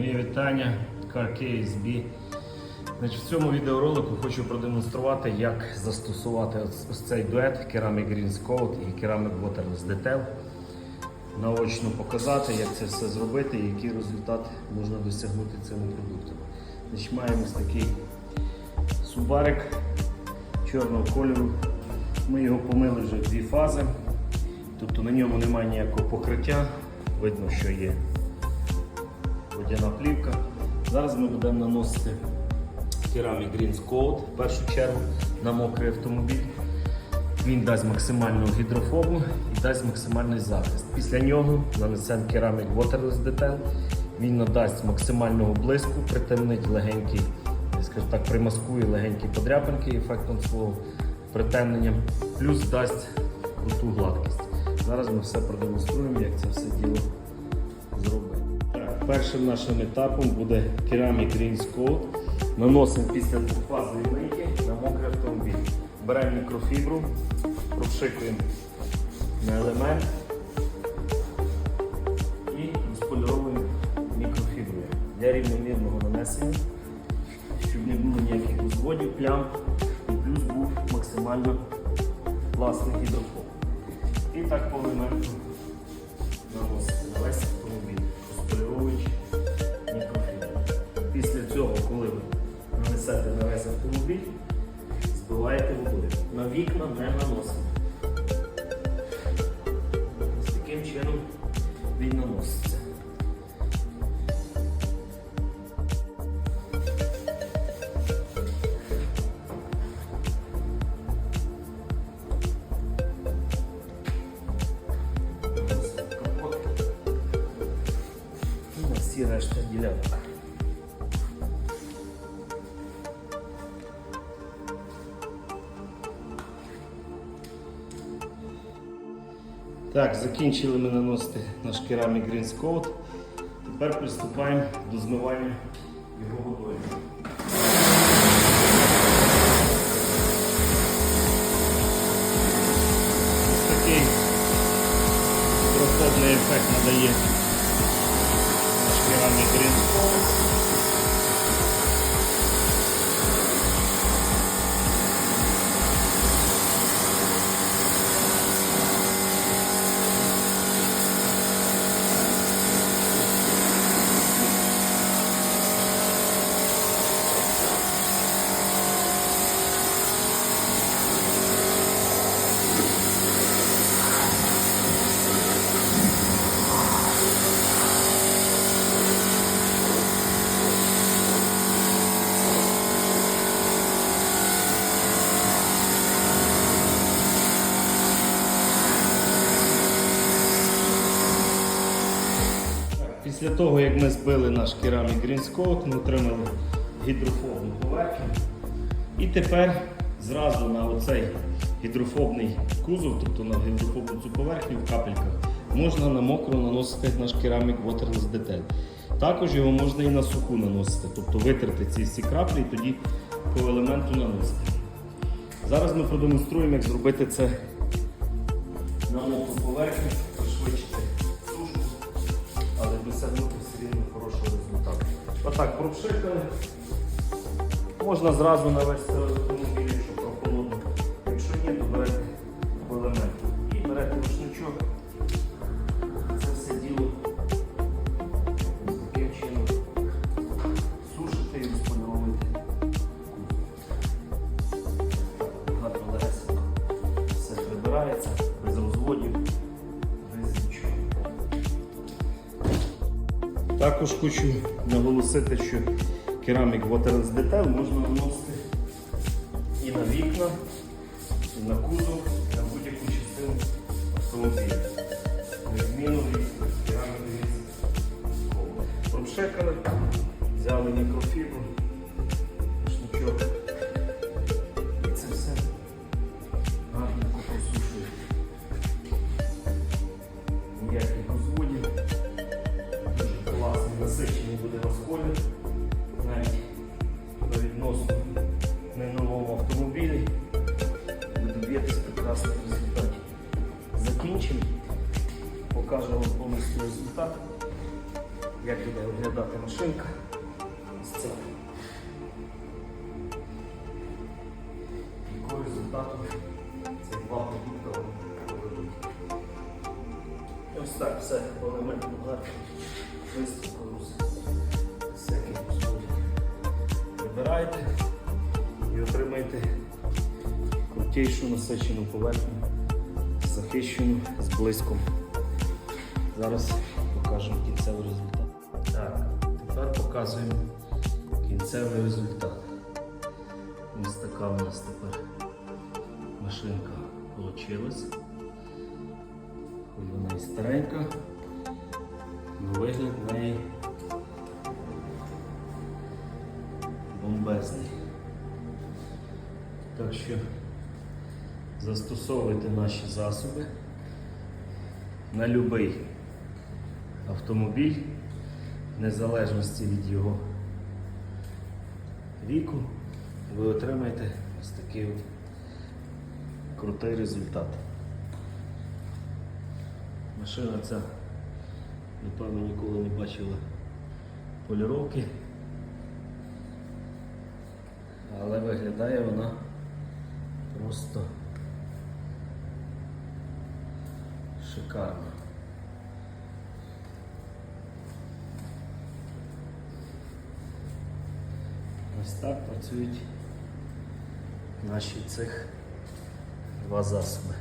Моє вітання, CarKey SB. Значить, в цьому відеоролику хочу продемонструвати, як застосувати ось, цей дует Ceramic Greens Coat і Ceramic Waterless Detail. Наочно показати, як це все зробити і який результат можна досягнути цим продуктом. Значить, маємо ось такий субарик чорного кольору. Ми його помили вже в дві фази. Тобто на ньому немає ніякого покриття. Видно, що є водяна плівка. Зараз ми будемо наносити Ceramic Greens Coat в першу чергу на мокрий автомобіль. Він дасть максимальну гідрофобу і дасть максимальний захист. Після нього нанесемо Ceramic Waterless Detail. Він надасть максимального блиску, притемнить легенький, скажу так, примаскує легенькі подряпинки ефектом свого притемнення, плюс дасть круту гладкість. Зараз ми все продемонструємо, як це все діло першим нашим етапом буде Ceramic Greens Coat. Наносимо після двохфазової мийки на мокрий автомобіль. Беремо мікрофібру, прошикуємо на елемент і розполіровуємо мікрофіброю для рівномірного нанесення, щоб не було ніяких узводів, плям і плюс був максимально класний гідрофоб. І так по елементу наносимо Наносимо капот всі решта ділянок. Так, закінчили ми наносити наш Ceramic Greens Coat. Тепер приступаємо до змивання його водою. Ось такий проходний ефект надає наш Ceramic Greens Coat. Після того, як ми збили наш Greens Coat, ми отримали гідрофобну поверхню. І тепер зразу на оцей гідрофобний кузов, тобто на гідрофобну цю поверхню в капельках, можна на мокро наносити наш Ceramic Waterless Detail. Також його можна і на суху наносити, тобто витерти ці всі краплі і тоді по елементу наносити. Зараз ми продемонструємо, як зробити це на мокру поверхню, пришвидшити досягнути все рівно хорошого результату. Отак пропшикали. Можна зразу на Також хочу наголосити, що керамік Waterless Detail можна наносити і на вікна, і на кузов, доб'єтесь прекрасних результатів. Закінчимо. Покажу вам повністю результат. як буде виглядати машинка. Ось це. Якого результату ці два продукти проведуть. Ось так все по елементу гарно. Виставку всяких. Вибирайте і отримайте крутішу насичену поверхню, захищену з блиском. Зараз покажемо кінцевий результат. Так, тепер показуємо кінцевий результат. Ось така у нас тепер машинка вийшла. Хоч вона і старенька, але вигляд в неї бомбезний. Так що застосовуйте наші засоби на будь-який автомобіль, в незалежності від його віку, ви отримаєте ось такий от крутий результат. Машина ця, напевно, ніколи не бачила поліровки, але виглядає вона просто шикарно. Ось так працюють наші цих два засоби.